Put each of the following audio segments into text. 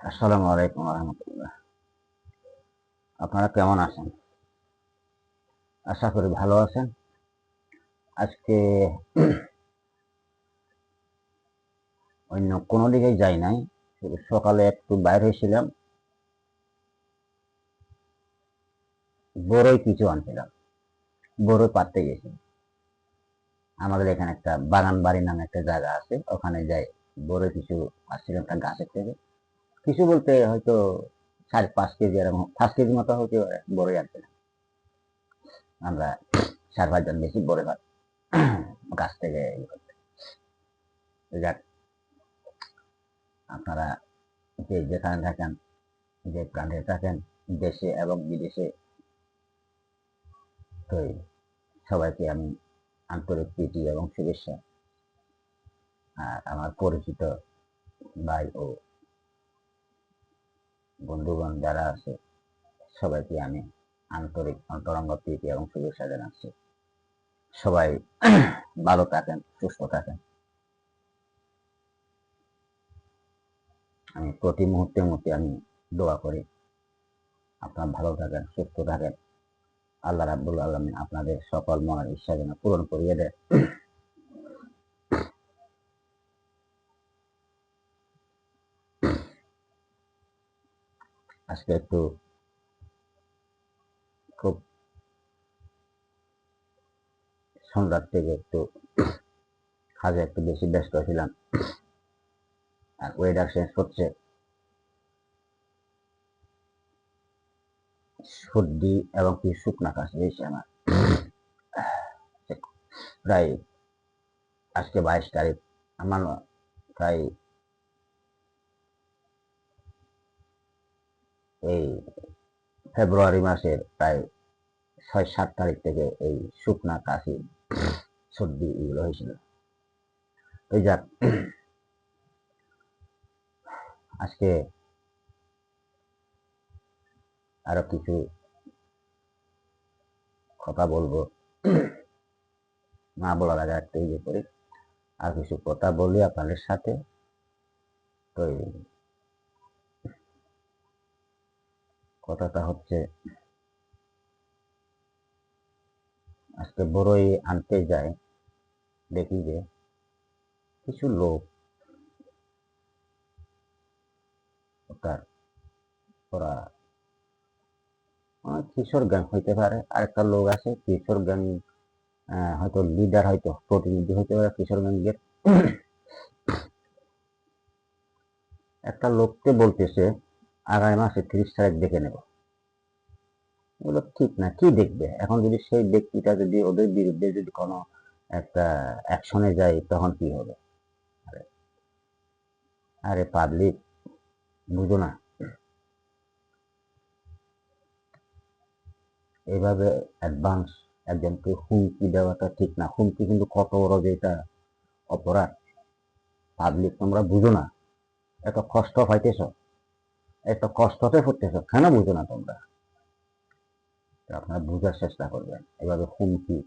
আসসালামু আলাইকুম রহমতুল্লাহ আপনারা কেমন আছেন? আশা করি ভালো আছেন। আজকে অন্য কোনো দিকে যাই নাই সকালে একটু বাইরে হয়েছিলাম বড়ই কিছু আনছিলাম বড়ই পাততে গেছি। আমাদের এখানে একটা বাগান বাড়ি নামে একটা জায়গা আছে, ওখানে যাই বড়ই কিছু আসছিলাম একটা গাছের থেকে। কিছু বলতে হয়তো সাড়ে পাঁচ কেজি এরকম পাঁচ কেজি মতো হতে পারে, বড়ই আনছিলাম আমরা চার পাঁচজন বেশি বড় ভাত গাছ থেকে যাক। আপনারা যে যেখানে থাকেন, যে প্রান্তে থাকেন, দেশে এবং বিদেশে, তো সবাইকে আমি আন্তরিক প্রীতি এবং শুভেচ্ছা। আর আমার পরিচিত ভাই ও বন্ধুগণ যারা আছে, সবাইকে আমি আন্তরিক অন্তরঙ্গ প্রীতি এবং শুভেচ্ছা জানাচ্ছি। সবাই ভালো থাকেন, সুস্থ থাকেন। আমি প্রতি মুহূর্তের মধ্যে আমি দোয়া করি, আপনার ভালো থাকেন, সুস্থ থাকেন। আল্লাহ রাব্বুল আলমিন আপনাদের সকল মনের ইচ্ছা যেন পূরণ করিয়ে দেয়। আজকে একটু খুব সন্ধ্যার থেকে একটু কাজে একটু বেশি ব্যস্ত ছিলাম। আর ওয়েদার চেঞ্জ করছে। সর্দি এবং কি শুকনা কাশ হয়েছে আমার। প্রায় আজকে বাইশ তারিখ, আমার প্রায় এই ফেব্রুয়ারি মাসের প্রায় ছয়, সাত তারিখ থেকে এই শুকনা কাশি, সর্দি এগুলো হয়েছিল। ওই যাক, আজকে আরও কিছু কথা বলব। না বলার আগে একটা ইয়ে করি। আর কিছু কথা বলি আপনাদের সাথে। তো কথাটা হচ্ছে, আজকে বড়ই আনতে যায় দেখি যে কিছু লোক ওটার ওরা কিশোর গ্যাং হইতে পারে। আরেকটা লোক আছে, কিশোর গ্যাং হয়তো লিডার হয়তো প্রতিনিধি হইতে পারে কিশোর গ্যাংয়ের একটা লোককে বলতেছে আগামী মাসে তিরিশ তারিখ দেখে নেব। এগুলো ঠিক না, কি দেখবে? এখন যদি সেই ব্যক্তিটা যদি ওদের বিরুদ্ধে যদি কোনো একটা অ্যাকশনে যায়, তখন কি হবে? আরে পাবলিক বুঝো না। এইভাবে অ্যাডভান্স একজনকে হুমকি দেওয়াটা ঠিক না। হুমকি কিন্তু কত বড় যে এটা অপরাধ। পাবলিক তোমরা বুঝো না। এত কষ্ট পাইতেছ। এত কষ্টতে পড়তেছ কেন বুঝো না তোমরা? আপনারা বুঝার চেষ্টা করবেন, এভাবে হুমকি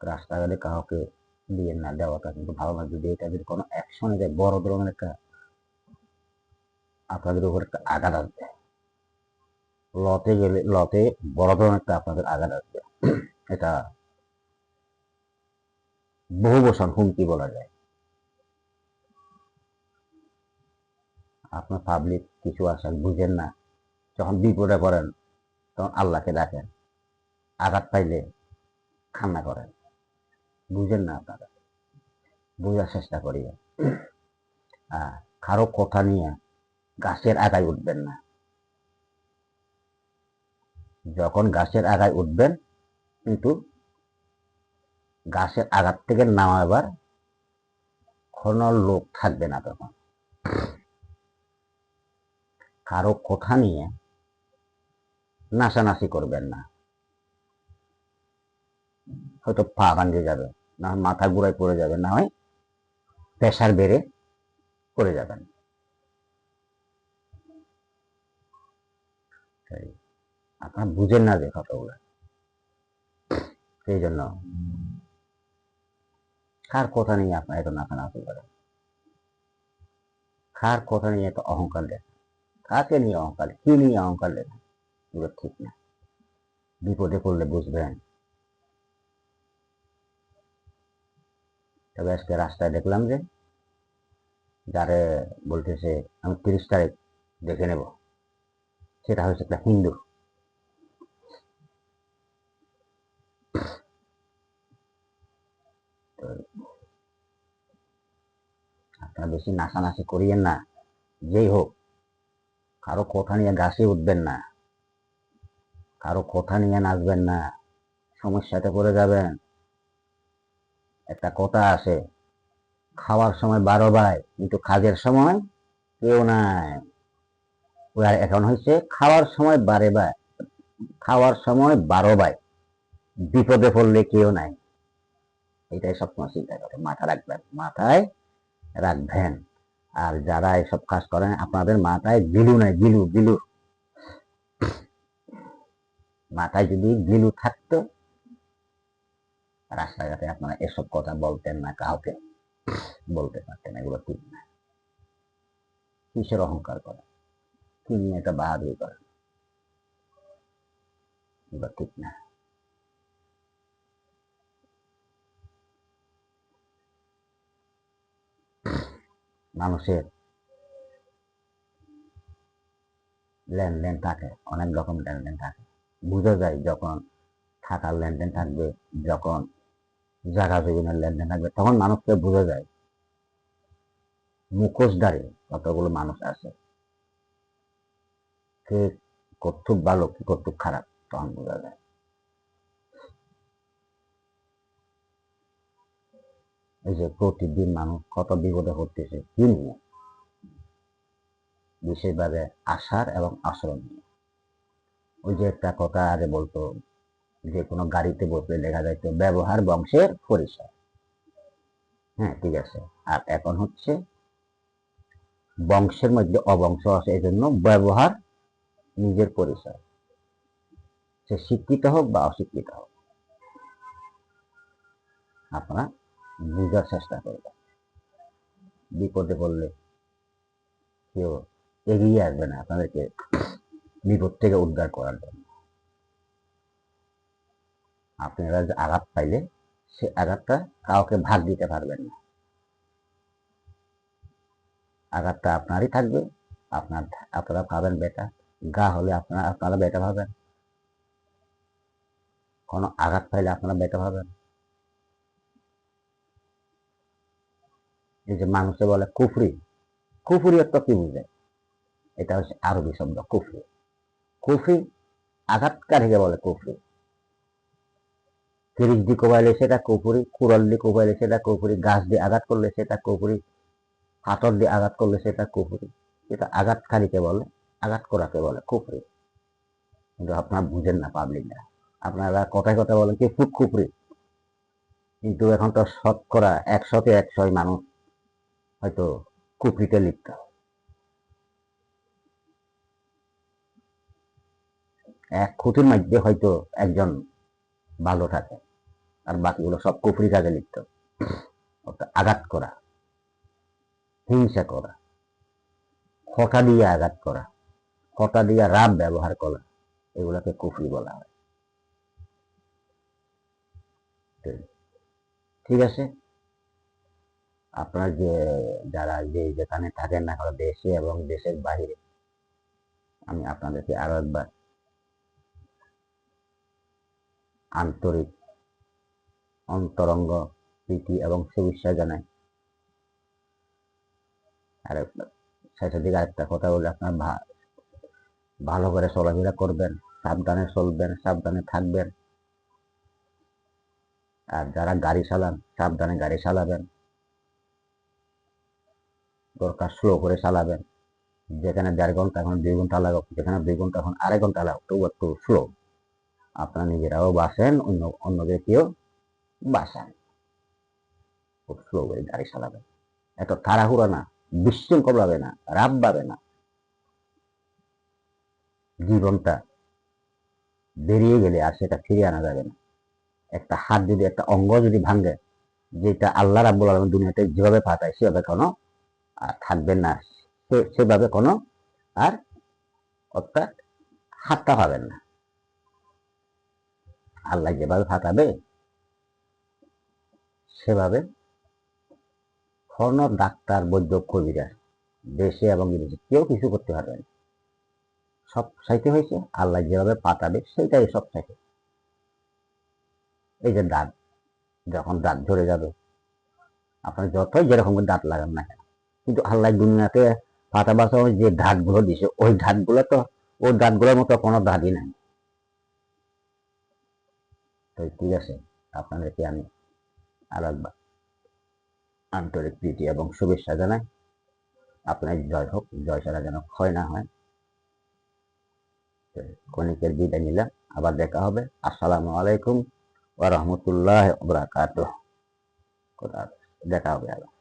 রাস্তাঘাটে কাউকে দিয়ে না দেওয়াটা কিন্তু ভালো না। যদি এটা যদি কোনো অ্যাকশনে যায়, বড় ধরনের একটা আপনাদের উপর একটা আঘাত আসবে। লতে গেলে, লতে বড় ধরনের একটা আপনাদের আঘাত আসবে। এটা বহু বছর হুমকি বলা যায়। আপনার পাবলিক কিছু আসেন, বুঝেন না। যখন বিপদে পড়েন, তখন আল্লাহকে ডাকেন। আঘাত পাইলে কান্না করেন। বুঝেন না আপনারা। বোঝার চেষ্টা করি। কারও কথা নিয়ে গাছের আগায় উঠবেন না। যখন গাছের আগায় উঠবেন, কিন্তু গাছের আঘাত থেকে নামাবার কোনো লোক থাকবে না তখন। কারও কথা নিয়ে নাচানাচি করবেন না। হয়তো পা ভাঙে যাবে, না মাথা গুড়ায় পড়ে যাবে, না হয় প্রেশার বেড়ে পড়ে যাবেন। আপনার বুঝেন না যে কথাগুলো। সেই জন্য কার কথা নিয়ে আপনার এত নাচানাচি করেন? কার কথা নিয়ে এত অহংকার দেখা কাকে নিয়ে অহংকার? কি নিয়ে অহংকার দেখা এগুলো ঠিক না। বিপদে পড়লে বুঝবেন। তবে আজকে রাস্তায় দেখলাম যে, যারে বলতেছে আমি তিরিশ তারিখ দেখে নেব। সেটা হচ্ছে একটা হিন্দু। আপনারা বেশি নাচানাচি করিয়েন না। যেই হোক কারও কথা নিয়ে গাছে উঠবেন না। কারও কথা নিয়ে নাচবেন না। সমস্যাতে পড়ে যাবেন। একটা কথা আছে, খাওয়ার সময় বারো ভাই কিন্তু কাজের সময় কেউ নাই। ওই আর এখন হচ্ছে খাওয়ার সময় বারে ভাই খাওয়ার সময় বারো ভাই বিপদে পড়লে কেউ নাই। এটাই সবসময় চিন্তা করে মাথা রাখবেন, মাথায় রাখবেন। আর যারা এসব কাজ করেন, আপনাদের মাথায় গিলু নাই, গিলু গিলু। মাথায় যদি গিলু থাকতো, রাস্তাঘাটে আপনারা এসব কথা বলতেন না, কাউকে বলতে পারতেন এগুলো ঠিক না। কিসের অহংকার করে কি নিয়ে এটা বাহাদুরি করে এগুলো ঠিক না। মানুষের লেনদেন থাকে, অনেক রকম লেনদেন থাকে। বোঝা যায় যখন থাকার লেনদেন থাকবে, যখন জায়গা জমিনের লেনদেন থাকবে, তখন মানুষকে বোঝা যায়। মুখোশধারী কতগুলো মানুষ আছে? কে কর্তুক ভালো, কি কর্তুক খারাপ, তখন বোঝা যায়। এই যে প্রতিদিন মানুষ কত বিপদে হতেছে কি নিয়ে? বিশেষভাবে আশার এবং আচরণ নিয়ে। ওই যে একটা কথা আগে বলতো, যে কোনো গাড়িতে বসলে দেখা যাইতো ব্যবহার বংশের পরিচয় হ্যাঁ ঠিক আছে। আর এখন হচ্ছে বংশের মধ্যে অবংশ আছে এই জন্য ব্যবহার নিজের পরিচয় সে শিক্ষিত হোক বা অশিক্ষিত হোক। আপনারা বুঝার চেষ্টা করবেন বিপদে পড়লে কেউ এগিয়ে আসবে না আপনাদেরকে বিপদ থেকে উদ্ধার করার জন্য। আপনারা যে আঘাত পাইলে সে আঘাতটা কাউকে ভাগ দিতে পারবেন না। আঘাতটা আপনারই থাকবে, আপনার আপনারা পাবেন বেটা। গা হলে আপনারা আপনারা বেটা পাবেন। কোনো আঘাত পাইলে আপনারা বেটা পাবেন। এই যে মানুষে বলে কুফরি কুফরি অর্থ কি বুঝে? এটা হচ্ছে আরবি শব্দ, কুফরি। কুফরি আঘাতকারীকে বলে কুফরি। তিরিশ দিয়ে কোবাইলে সেটা কুপুরি কুড়াল দিয়ে কোবাইলে সেটা কুপুরি গাছ দিয়ে আঘাত করলে সেটা কুপুরি হাতর দিয়ে আঘাত করলে সেটা কুপুরি এটা আঘাতকারীকে বলে, আঘাত করাকে বলে কুপুরি কিন্তু আপনার বুঝেন না পাবলিকরা। আপনারা কথায় কথা বলেন কি ফুক কুপুরি কিন্তু এখন তো শতকরা একশোতে একশোই মানুষ হয়তো কুপুরিতে লিপ্ত। এক খুঁটির মধ্যে হয়তো একজন ভালো থাকে, আর বাকিগুলো সব কুফরি কাজে লিপ্ত। আঘাত করা, হিংসা করা খটা দিয়ে আঘাত করা খটা দিয়ে রাব ব্যবহার করা, এগুলোকে কুফরি বলা হয়। ঠিক আছে? আপনার যে, যারা যে যেখানে থাকেন না কেন দেশে এবং দেশের বাহিরে, আমি আপনাদেরকে আরও একবার আন্তরিক অন্তরঙ্গ প্রীতি এবং শুভেচ্ছা জানাই। আর শেষের দিকে আরেকটা কথা বলে, আপনার ভালো করে চলাফেরা করবেন, সাবধানে চলবেন, সাবধানে থাকবেন। আর যারা গাড়ি চালান, সাবধানে গাড়ি চালাবেন। দরকার স্লো করে চালাবেন। যেখানে দেড় ঘণ্টা এখন দুই ঘণ্টা লাগাও, যেখানে দুই ঘণ্টা এখন আড়াই ঘণ্টা লাগাও তবু একটু স্লো আপনারা নিজেরাও বাসেন, অন্য অন্যদেরকেও বাসান। খুব স্লো করে গাড়ি চালাবেন। এত তাড়াহুড়া না, বিশৃঙ্খল ভাবে না রাব ভাবে না। জীবনটা বেরিয়ে গেলে আর সেটা ফিরিয়ে আনা যাবে না। একটা হাত যদি, একটা অঙ্গ যদি ভাঙে, যেটা আল্লাহ রাব্বুল আলম দুনিয়াতে যেভাবে পাঠায়, সেভাবে কোনো থাকবেন না। সেভাবে কোনো আর অর্থাৎ হাতটা পাবেন না। আল্লাহ যেভাবে ফাটাবে, সেভাবে কোনো ডাক্তার, বৈদ্য, কবিরা, দেশে এবং বিদেশে কেউ কিছু করতে পারবে না। সব চাইতে হয়েছে, আল্লাহ যেভাবে পাতাবে সেটাই সব চাইতে। এই যে দাঁত, যখন দাঁত ধরে যাবে, আপনার যতই যেরকম দাঁত লাগান না কেন কিন্তু আল্লাহ দুনিয়াতে পাতা বাসা যে দাঁতগুলো দিছে, ওই দাঁতগুলো তো, ওই দাঁতগুলোর মতো কোনো দাঁতই নাই। ঠিক আছে, আপনাদেরকে আমি আর একবার আন্তরিক প্রীতি এবং শুভেচ্ছা জানাই। আপনার জয় হোক, জয় সারা যেন ক্ষয় না হয়। ক্ষণিকের বিদায় নিলাম, আবার দেখা হবে। আসসালামু আলাইকুম ওয়া রাহমাতুল্লাহি দেখা হবে আবার।